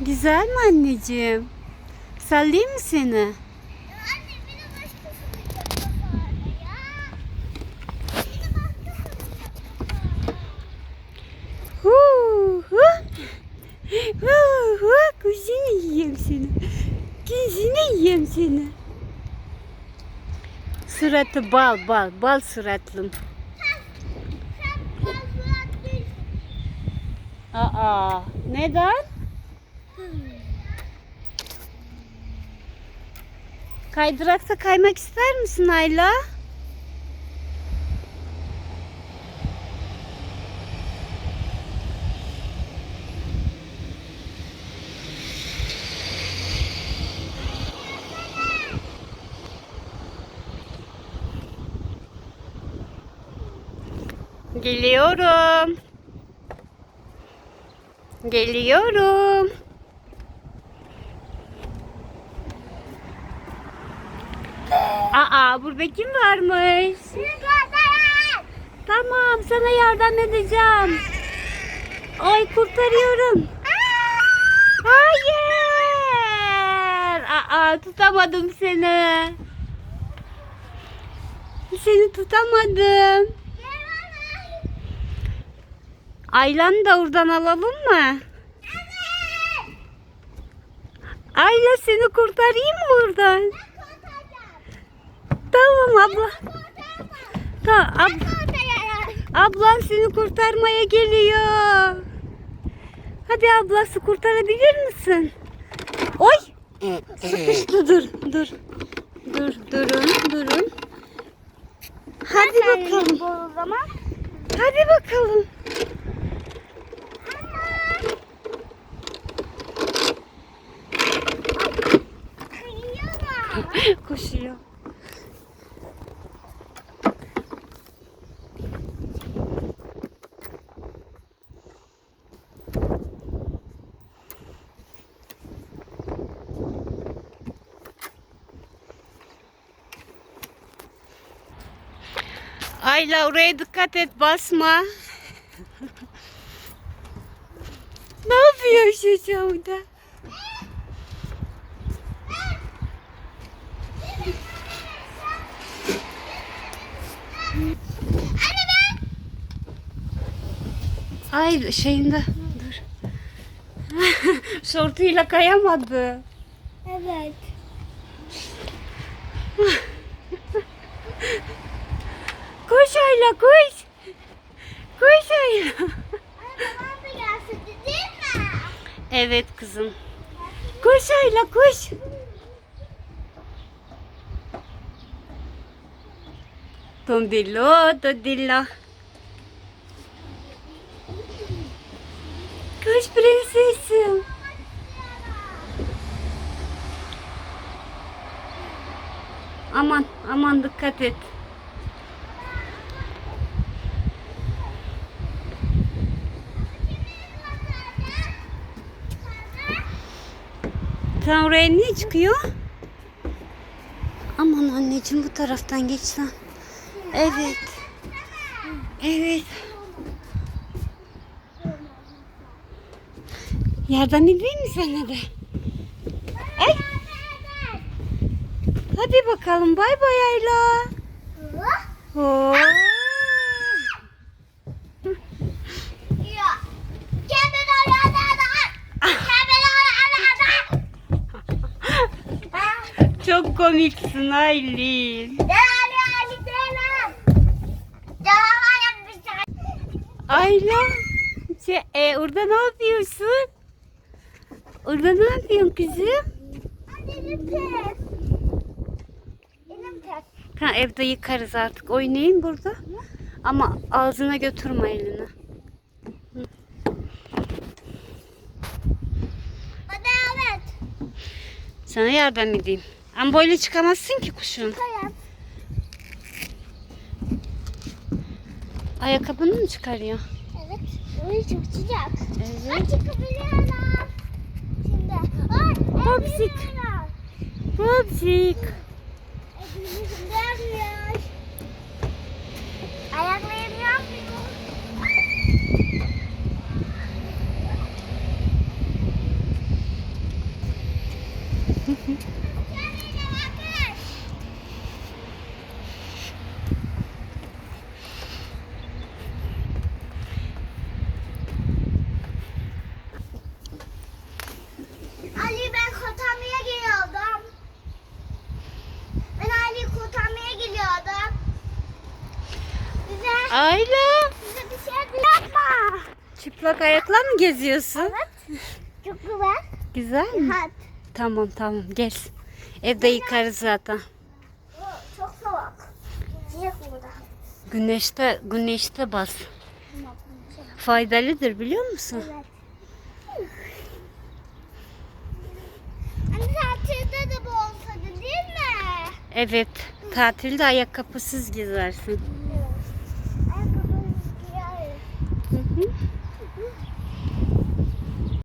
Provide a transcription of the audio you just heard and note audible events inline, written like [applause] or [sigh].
Güzel mi anneciğim? Sallayayım mı seni? Kuzini yiyeyim seni. Kuzini yiyeyim seni. Suratı bal bal bal suratlım. Aa neden? Kaydırakta kaymak ister misin Ayla? Geliyorum. Geliyorum. Aa burada kim varmış? Tamam sana yardım edeceğim. Ay kurtarıyorum. Hayır. Aa tutamadım seni. Seni tutamadım. Aylan'ı da oradan alalım mı? Ayla seni kurtarayım mı oradan? Tamam abla. Tamam ab- ablan seni kurtarmaya geliyor. Hadi ablası kurtarabilir misin? Oy! Sıkıştı dur dur. Dur durun durun. Hadi bakalım. Hadi bakalım. [laughs] Koşuyor. Ayla oraya dikkat et basma. [laughs] ne yapıyor şu çavuda? Ay şeyinde dur. [laughs] Şortuyla kayamadı. Evet. [laughs] Koş Ayla koş. Koş Ayla. Evet kızım. Koş Ayla koş. Tondillo, tondillo. Koş prensesim. Aman aman dikkat et. Sen oraya niye çıkıyor? Aman anneciğim bu taraftan geç sen. Evet. Evet. Yardım edeyim mi sana da? Ay. Hadi bakalım bay bay Ayla. Oo. Ya. Kemal orada da. Kemal orada da. Çok komiksin Aylin. Ayla. Şey, e, orada ne yapıyorsun? Orada ne yapıyorsun kızım? Elim ters. Elim ters. Ha, evde yıkarız artık. Oynayın burada. Ama ağzına götürme elini. Evet. Sana yardım edeyim. Ama böyle çıkamazsın ki kuşun. Kayam. Ayakkabını mı çıkarıyor? Evet. Öyle çok sıcak. Evet. Ay çıkabiliyorum. Şimdi. Ay. Popsik. Popsik. Çıplak ayakla mı geziyorsun? Çok güzel. Güzel mi? Rahat. Tamam tamam gel. Evde yıkarız zaten. Çok soğuk. Sıcak burada. Güneşte güneşte bas. Faydalıdır biliyor musun? Evet. Anne tatilde de bu olsaydı değil mi? Evet. Tatilde ayakkabısız gezersin.